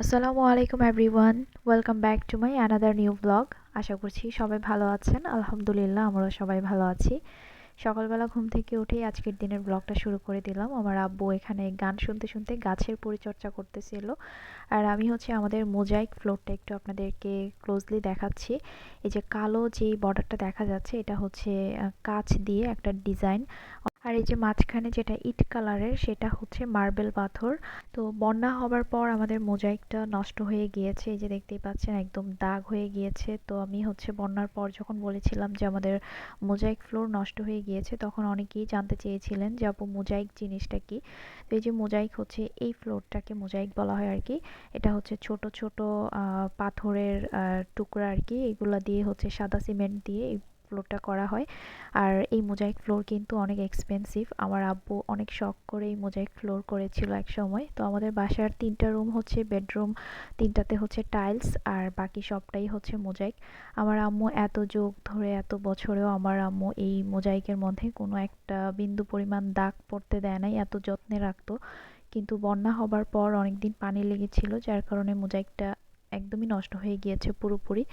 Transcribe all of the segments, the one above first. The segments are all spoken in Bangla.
আসসালামু আলাইকুম everyone welcome back to my another new blog আশা করছি সবাই ভালো আছেন। আলহামদুলিল্লাহ আমরাও সবাই ভালো আছি। সকালবেলা ঘুম থেকে উঠেই আজকের দিনের ব্লগটা শুরু করে দিলাম। আমার আব্বু এখানে গান শুনতে শুনতে গাছের পরিচর্যা করতেছিল। আর আমি হচ্ছে আমাদের মোজাইক ফ্লোরটা একটু আপনাদেরকে ক্লোজলি দেখাচ্ছি। এই যে কালো যেই বর্ডারটা দেখা যাচ্ছে, এটা হচ্ছে কাচ দিয়ে একটা ডিজাইন আর এই যে মাঝখানে যেটা ইট কালারের, সেটা হচ্ছে মার্বেল পাথর। তো বন্যা হবার পর আমাদের মোজাইকটা নষ্ট হয়ে গিয়েছে, এই যে দেখতেই পাচ্ছেন একদম দাগ হয়ে গিয়েছে। তো আমি হচ্ছে বন্যার পর যখন বলেছিলাম যে আমাদের মোজাইক ফ্লোর নষ্ট হয়ে গিয়েছে, তখন অনেকেই জানতে চেয়েছিলেন যে, আপু, মোজাইক জিনিসটা কি? তো এই যে মোজাইক হচ্ছে এই ফ্লোরটাকে মোজাইক বলা হয় আর কি। এটা হচ্ছে ছোট ছোট পাথরের টুকরা আর কি। এগুলা দিয়ে হচ্ছে সাদা সিমেন্ট দিয়ে ফ্লোরটা করা হয়। আর এই মোজাইক ফ্লোর কিন্তু অনেক এক্সপেন্সিভ আমার আব্বু অনেক শখ করে এই মোজাইক ফ্লোর করেছিল এক সময়। তো আমাদের বাসার তিনটা রুম হচ্ছে বেডরুম তিনটাতে হচ্ছে টাইলস আর বাকি সবটাই হচ্ছে মোজাইক আমার আম্মু এত যুগ ধরে, এত বছরেও আমার আম্মু এই মোজাইকের মধ্যে কোনো একটা বিন্দু পরিমাণ দাগ পড়তে দেয় নাই, এত যত্নে রাখতো। কিন্তু বন্যা হবার পর অনেক দিন পানি লেগেছিল, যার কারণে মোজাইকটা একদমই নষ্ট হয়ে গিয়েছে পুরোপুরি।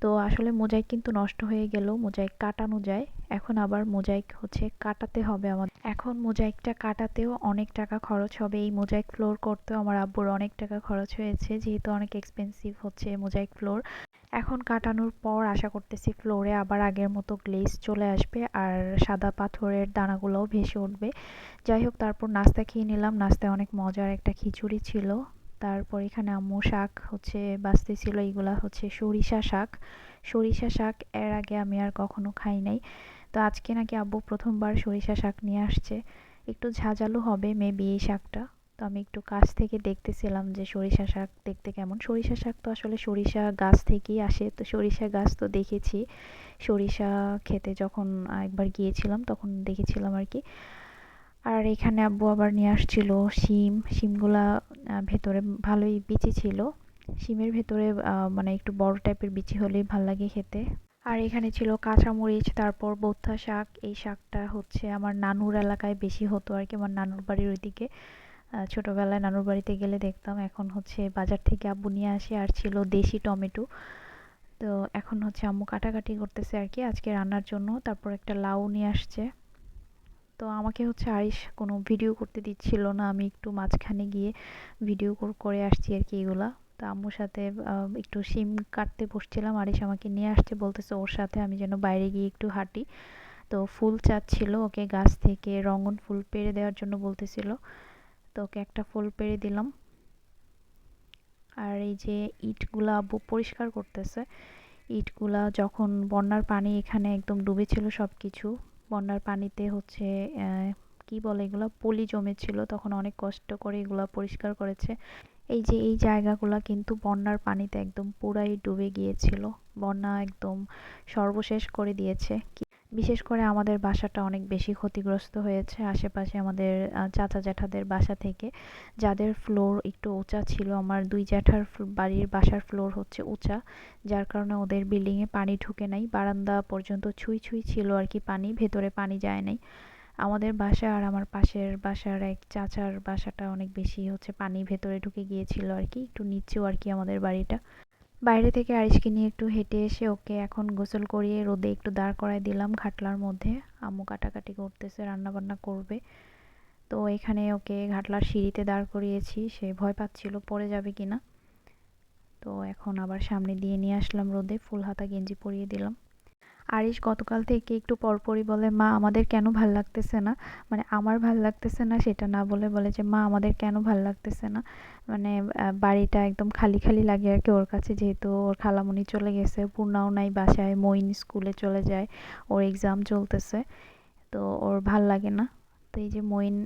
তো আসলে মোজাইক কিন্তু নষ্ট হয়ে গেলেও মোজাইক কাটানো যায়। এখন আবার মোজাইক হচ্ছে কাটাতে হবে আমাদের। এখন মোজাইকটা কাটাতেও অনেক টাকা খরচ হবে। এই মোজাইক ফ্লোর করতেও আমার আব্বুর অনেক টাকা খরচ হয়েছে, যেহেতু অনেক এক্সপেন্সিভ হচ্ছে মোজাইক ফ্লোর। এখন কাটানোর পর আশা করতেছি ফ্লোরে আবার আগের মতো গ্লেজ চলে আসবে আর সাদা পাথরের দানাগুলোও ভেসে উঠবে। যাই হোক, তারপর নাস্তা খেয়ে নিলাম। নাস্তায় অনেক মজার একটা খিচুড়ি ছিল। তারপর এখানে আম্মু শাক হচ্ছে বাঁচতেছিল এইগুলা হচ্ছে সরিষা শাক। সরিষা শাক এর আগে আমি আর কখনো খাই নাই। তো আজকে নাকি আব্বু প্রথমবার সরিষা শাক নিয়ে আসছে। একটু ঝাঁঝালো হবে মেবি এই শাকটা। তো আমি একটু কাছ থেকে দেখতেছিলাম যে সরিষা শাক দেখতে কেমন। সরিষা শাক তো আসলে সরিষা গাছ থেকেই আসে। তো সরিষা গাছ তো দেখেছি। সরিষা খেতে যখন একবার গিয়েছিলাম, তখন দেখেছিলাম আর কি। আর এখানে আব্বু আবার নিয়ে আসছিল শিম। শিমগুলা ভেতরে ভালোই বিচি ছিল। শিমের ভেতরে মানে একটু বড় টাইপের বিচি হলেই ভালো লাগে খেতে। আর এখানে ছিল কাঁচামরিচ, তারপর বথা শাক। এই শাকটা হচ্ছে আমার নানুর এলাকায় বেশি হতো আর কি, আমার নানুর বাড়ির ওইদিকে। ছোটোবেলায় নানুর বাড়িতে গেলে দেখতাম, এখন হচ্ছে বাজার থেকে আব্বু নিয়ে আসে আর ছিল দেশি টমেটো। তো এখন হচ্ছে আম্মু কাটাকাটি করতেছে আর কি আজকে রান্নার জন্য। তারপর একটা লাউ নিয়ে আসছে। তো আমাকে হচ্ছে আরিশ কোনো ভিডিও করতে দিচ্ছিল না, আমি একটু মাঝখানে গিয়ে ভিডিও করে আসছি আর কি এগুলা। তো আম্মুর সাথে একটু সিম কাটতে বসছিলাম, আরিশ আমাকে নিয়ে আসছে, বলতেছে ওর সাথে আমি যেন বাইরে গিয়ে একটু হাঁটি। তো ফুল চাচ্ছিল ওকে গাছ থেকে রঙন ফুল পেরে দেওয়ার জন্য বলতেছিল। তো ওকে একটা ফুল পেরে দিলাম। আর এই যে ইটগুলা আব্বু পরিষ্কার করতেছে, ইটগুলা যখন বন্যার পানি এখানে একদম ডুবেছিল সব কিছু বন্যার পানিতে হচ্ছে কি বলে এগুলো? পলি জমেছিল, তখন অনেক কষ্ট করে এগুলো পরিষ্কার করেছে। এই যে, এই জায়গাগুলো কিন্তু বন্যার পানিতে একদম পুরাই ডুবে গিয়েছিল। বন্যা একদম সর্বশেষ করে দিয়েছে। বিশেষ করে আমাদের বাসাটা অনেক বেশি ক্ষতিগ্রস্ত হয়েছে আশেপাশে আমাদের চাচা জ্যাঠাদের বাসা থেকে। যাদের ফ্লোর একটু উঁচা ছিল, আমার দুই জ্যাঠার বাড়ির বাসার ফ্লোর হচ্ছে উঁচা, যার কারণে ওদের বিল্ডিংয়ে পানি ঢুকে নাই। বারান্দা পর্যন্ত ছুঁই ছুঁই ছিল আর কি পানি, ভেতরে পানি যায় নাই। আমাদের বাসা আর আমার পাশের বাসার এক চাচার বাসাটা অনেক বেশি হচ্ছে, পানি ভেতরে ঢুকে গিয়েছিল আর কি, একটু নিচেও আর কি আমাদের বাড়িটা। বাইরে থেকে আরিশকে নিয়ে একটু হেঁটে এসে ওকে এখন গোসল করিয়ে রোদে একটু দাঁড় করায় দিলাম ঘাটলার মধ্যে। আম্মু কাটাকাটি করতেছে রান্না বান্না করবে। তো এখানে ওকে ঘাটলার সিঁড়িতে দাঁড় করিয়েছি, সে ভয় পাচ্ছিল পড়ে যাবে কি না তো এখন আবার সামনে দিয়ে নিয়ে আসলাম রোদে, ফুল হাতা গেঞ্জি পরিয়ে দিলাম। আরিশ গতকাল থেকে একটু পরপরই বলে, মা, আমাদের কেন ভালো লাগতেছে না? মানে আমার ভালো লাগতেছে না সেটা না বলে বলে যে, মা, আমাদের কেন ভালো লাগতেছে না? মানে বাড়িটা একদম খালি খালি লাগে আর কি ওর কাছে, যেহেতু ওর খালামুনি চলে গেছে, পূর্ণাও নাই বাসায় মইন স্কুলে চলে যায়, ওর এক্সাম চলতেছে, তো ওর ভালো লাগে না। তো এই যে মইন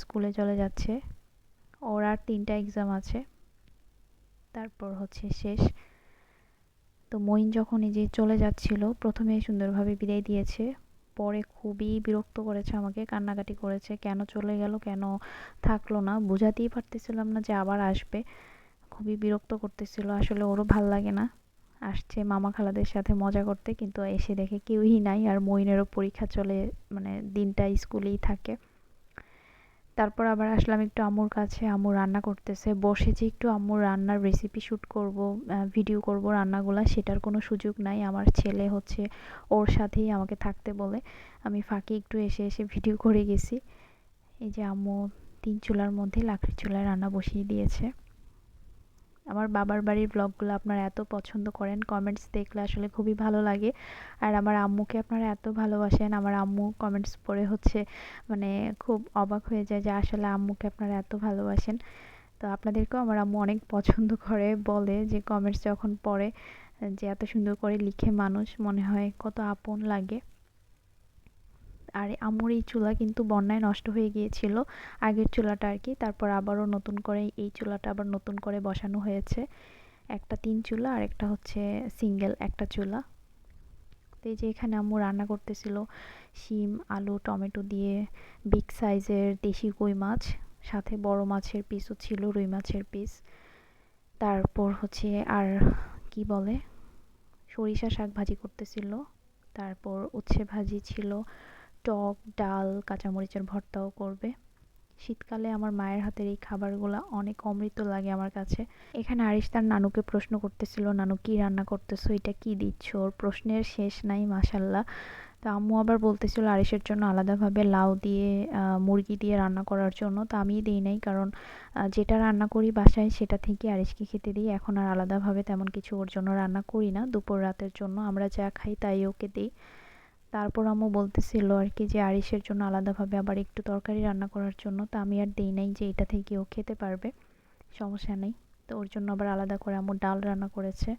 স্কুলে চলে যাচ্ছে, ওর আর তিনটা এক্সাম আছে, তারপর হচ্ছে শেষ। তো মইন যখন এই যে চলে যাচ্ছিল, প্রথমে সুন্দরভাবে বিদায় দিয়েছে। পরে খুবই বিরক্ত করেছে আমাকে, কান্নাকাটি করেছে, কেন চলে গেল, কেন থাকল না, বোঝাতেই পারতেছিলাম না যে আবার আসবে। খুবই বিরক্ত করতেছিল, আসলে ওরও ভালো লাগে না। আসছে মামা খালাদের সাথে মজা করতে, কিন্তু এসে দেখে কেউই নাই, আর মইনেরও পরীক্ষা চলে মানে দিনটা স্কুলেই থাকে। তারপর আবার আসলাম একটু আম্মুর কাছে। আম্মু রান্না করতেছে। বসেছি একটু আম্মুর রান্নার রেসিপি শ্যুট করব ভিডিও করব রান্নাগুলা। সেটার কোনো সুযোগ নাই। আমার ছেলে হচ্ছে ওর সাথেই আমাকে থাকতে বলে। আমি ফাঁকি একটু এসে এসে ভিডিও করে গেছি। এই যে আম্মু তিন চুলার মধ্যে লাকড়ি চুলায় রান্না বসিয়ে দিয়েছে। আমার বাবার বাড়ির ব্লগগুলো আপনারা এত পছন্দ করেন কমেন্টস দেখলে আসলে খুবই ভালো লাগে। আর আমার আম্মুকে আপনারা এত ভালোবাসেন, আমার আম্মু কমেন্টস পড়ে হচ্ছে মানে খুব অবাক হয়ে যায় যে আসলে আম্মুকে আপনারা এত ভালোবাসেন। তো আপনাদেরকেও আমার আম্মু অনেক পছন্দ করে, বলে যে কমেন্টস যখন পড়ে, যে এত সুন্দর করে লিখে মানুষ, মনে হয় কত আপন লাগে। আর আম্মুর এই চুলা কিন্তু বন্যায় নষ্ট হয়ে গিয়েছিল, আগের চুলাটা আর কি, তারপর আবারও নতুন করে এই চুলাটা আবার নতুন করে বসানো হয়েছে। একটা তিন চুলা আর একটা হচ্ছে সিঙ্গেল একটা চুলা। তো এই যে এখানে আম্মু রান্না করতেছিল শিম, আলু, টমেটো দিয়ে বিগ সাইজের দেশি কই মাছ, সাথে বড় মাছের পিসও ছিল, রুই মাছের পিস তারপর হচ্ছে আর কি বলে, সরিষা শাক ভাজি করতেছিল। তারপর উচ্ছে ভাজি ছিল টক ডাল, কাঁচামরিচের ভর্তাও করবে। শীতকালে আমার মায়ের হাতের এই খাবারগুলো অনেক অমৃত লাগে আমার কাছে। এখানে আরিশ তার নানুকে প্রশ্ন করতেছিল, নানু, কি রান্না করতেছো? এটা কি দিচ্ছ? ওর প্রশ্নের শেষ নাই মাসাল্লাহ তো আম্মু আবার বলতেছিল আরিশের জন্য আলাদাভাবে লাউ দিয়ে মুরগি দিয়ে রান্না করার জন্য। তো আমি দিই নাই কারণ যেটা রান্না করি বাসায় সেটা থেকে আরিশকে খেতে দিই। এখন আর আলাদাভাবে তেমন কিছু ওর জন্য রান্না করি না। দুপুর রাতের জন্য আমরা যা খাই তাই ওকে দিই। তারপর আম্মু বলতেছিল আর কি যে আরিসের জন্য আলাদাভাবে আবার একটু তরকারি রান্না করার জন্য। তো আমি আর দিই নাই যে এটা থেকে ও খেতে পারবে। সমস্যা নেই। তো ওর জন্য আবার আলাদা করে আম্মু ডাল রান্না করেছে।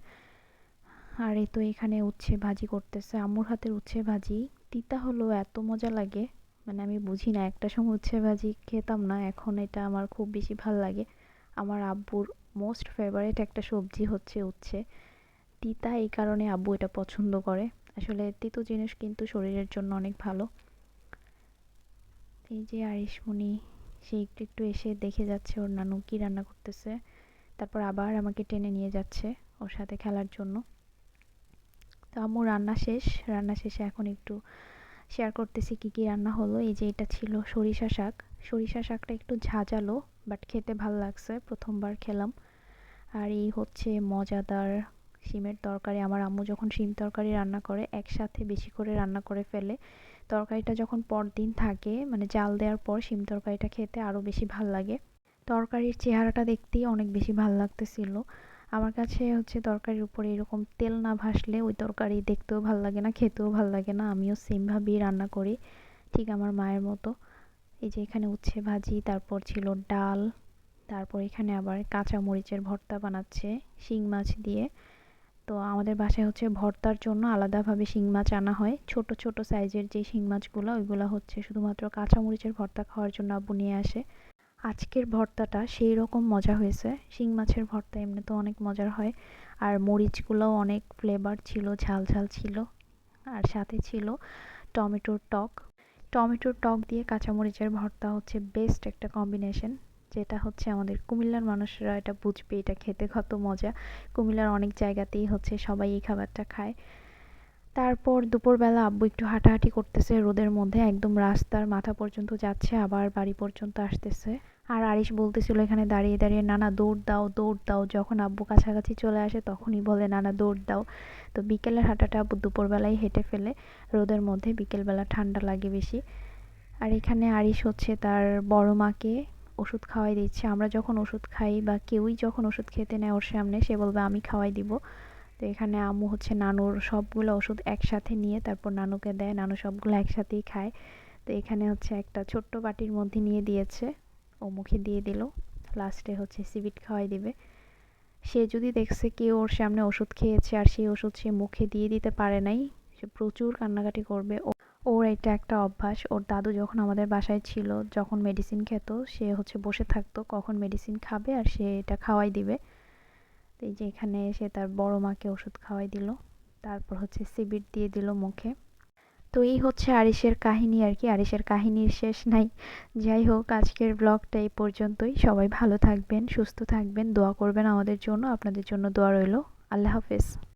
আর এই তো এখানে উচ্ছে ভাজি করতেছে। আম্মুর হাতের উচ্ছে ভাজি। তিতা হলো এত মজা লাগে। মানে আমি বুঝি না, একটা সময় উচ্ছে ভাজি খেতাম না। এখন এটা আমার খুব বেশি ভালো লাগে। আমার আব্বুর মোস্ট ফেভারিট একটা সবজি হচ্ছে উচ্ছে। তিতা এই কারণে আব্বু এটা পছন্দ করে। আসলে তিতো জিনিস কিন্তু শরীরের জন্য অনেক ভালো। এই যে আরিশমণি, সে একটু একটু এসে দেখে যাচ্ছে ওর নানু কী রান্না করতেছে। তারপর আবার আমাকে টেনে নিয়ে যাচ্ছে ওর সাথে খেলার জন্য। তো আম্মু, রান্না শেষ। রান্না শেষে এখন একটু শেয়ার করতেছি কি কি রান্না হলো। এই যে এটা ছিল সরিষা শাক। সরিষা শাকটা একটু ঝাঁঝালো বাট খেতে ভালো লাগছে। প্রথমবার খেলাম। আর এই হচ্ছে মজাদার শিমের তরকারি, আমার আম্মু যখন শিম তরকারি রান্না করে, একসাথে বেশি করে রান্না করে ফেলে, তরকারিটা যখন পরদিন থাকে মানে জাল দেওয়ার পর শিম তরকারিটা খেতে আরও বেশি ভালো লাগে। তরকারির চেহারাটা দেখতেই অনেক বেশি ভালো লাগতেছিল। আমার কাছে হচ্ছে তরকারির উপরে এরকম তেল না ভাসলে ওই তরকারি দেখতেও ভালো লাগে না, খেতেও ভালো লাগে না, আমিও সেমভাবেই রান্না করি, ঠিক আমার মায়ের মতো। এই যে এখানে উচ্ছে ভাজি, তারপর ছিল ডাল, তারপর এখানে আবার কাঁচা মরিচের ভর্তা বানাচ্ছে, শিং মাছ দিয়ে। তো আমাদের বাসায় হচ্ছে ভর্তার জন্য আলাদাভাবে শিং মাছ আনা হয়। ছোট ছোট সাইজের যে শিং মাছগুলো, ওইগুলো হচ্ছে শুধুমাত্র কাঁচামরিচের ভর্তা খাওয়ার জন্য আব্বু নিয়ে আসে। আজকের ভর্তাটা সেই রকম মজা হয়েছে। শিং মাছের ভর্তা এমনি তো অনেক মজার হয়। আর মরিচগুলোও অনেক ফ্লেভার ছিল, ঝাল ঝাল ছিল। আর সাথে ছিল টমেটোর টক। টমেটোর টক দিয়ে কাঁচামরিচের ভর্তা হচ্ছে বেস্ট একটা কম্বিনেশন যেটা হচ্ছে আমাদের কুমিল্লার মানুষরা এটা বুঝবে, এটা খেতে কত মজা। কুমিল্লার অনেক জায়গাতেই হচ্ছে সবাই এই খাবারটা খায়। তারপর দুপুরবেলা আব্বু একটু হাঁটাহাঁটি করতেছে, রোদের মধ্যে একদম রাস্তার মাথা পর্যন্ত যাচ্ছে, আবার বাড়ি পর্যন্ত আসতেছে। আর আরিশ বলতেছিল এখানে দাঁড়িয়ে দাঁড়িয়ে, নানা, দৌড় দাও দৌড় দাও। যখন আব্বু কাছাকাছি চলে আসে তখনই বলে, নানা, দৌড় দাও। তো বিকেলের হাঁটাটা আব্বু দুপুরবেলায় হেঁটে ফেলে, রোদের মধ্যে বিকেলবেলা ঠান্ডা লাগে বেশি। আর এখানে আরিশ হচ্ছে তার বড় মাকে ওষুধ খাওয়াই দিচ্ছে। আমরা যখন ওষুধ খাই বা কেউই যখন ওষুধ খেতে নেয় ওর সামনে, সে বলবে, আমি খাওয়াই দিব। তো এখানে আম্মু হচ্ছে নানুর সবগুলো ওষুধ একসাথে নিয়ে তারপর নানুকে দেয়। নানু সবগুলো একসাথেই খায়। তো এখানে হচ্ছে একটা ছোট্ট বাটির মধ্যে নিয়ে দিয়েছে। ও মুখে দিয়ে দিল। লাস্টে হচ্ছে সিবিট খাওয়াই দিবে। সে যদি দেখছে কেউ ওর সামনে ওষুধ খেয়েছে আর সেই ওষুধ সে মুখে দিয়ে দিতে পারে নাই, সে প্রচুর কান্নাকাটি করবে। ওর এটা একটা অভ্যাস। ওর দাদু যখন আমাদের বাসায় ছিল, যখন মেডিসিন খেত, সে হচ্ছে বসে থাকতো কখন মেডিসিন খাবে আর সে এটা খাওয়াই দিবে। এই যে এখানে এসে তার বড় মাকে ওষুধ খাওয়াই দিল। তারপর হচ্ছে সিবিট দিয়ে দিল মুখে। তো এই হচ্ছে আরিসের কাহিনী আর কি। আরিসের কাহিনীর শেষ নাই। যাই হোক, আজকের ব্লগটা এই পর্যন্তই। সবাই ভালো থাকবেন, সুস্থ থাকবেন, দোয়া করবেন আমাদের জন্য। আপনাদের জন্য দোয়া রইল। আল্লাহ হাফেজ।